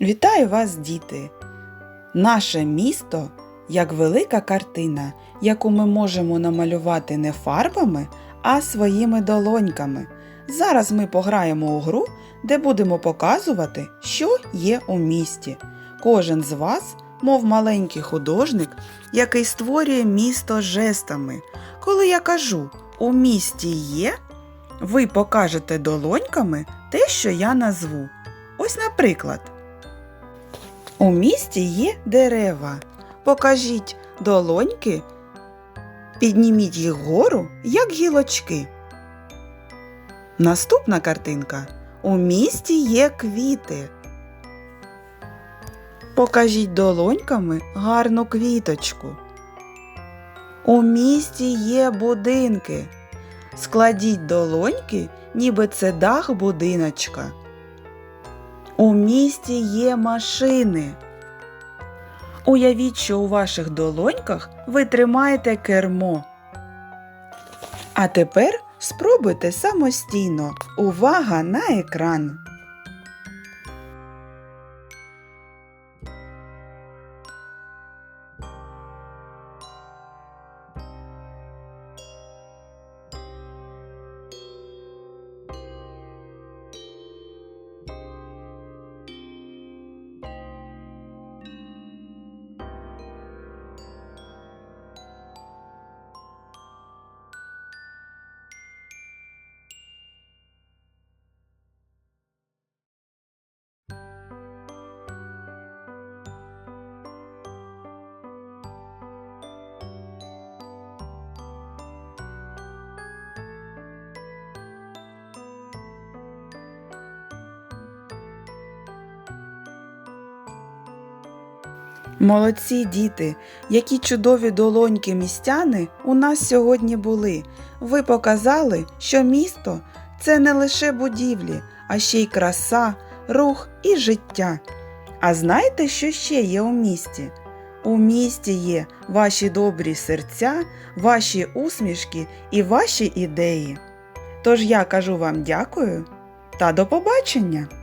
Вітаю вас, діти! Наше місто як велика картина, яку ми можемо намалювати не фарбами, а своїми долоньками. Зараз ми пограємо у гру, де будемо показувати, що є у місті. Кожен з вас, мов маленький художник, який створює місто жестами. Коли я кажу у місті є, ви покажете долоньками те, що я назву. Ось, наприклад. У місті є дерева. Покажіть долоньки, підніміть їх вгору, як гілочки. Наступна картинка. У місті є квіти. Покажіть долоньками гарну квіточку. У місті є будинки. Складіть долоньки, ніби це дах будиночка. У місті є машини. Уявіть, що у ваших долоньках ви тримаєте кермо. А тепер спробуйте самостійно. Увага на екран. Молодці діти, які чудові долоньки містяни у нас сьогодні були. Ви показали, що місто це не лише будівлі, а ще й краса, рух і життя. А знаєте, що ще є у місті? У місті є ваші добрі серця, ваші усмішки і ваші ідеї. Тож я кажу вам дякую та до побачення!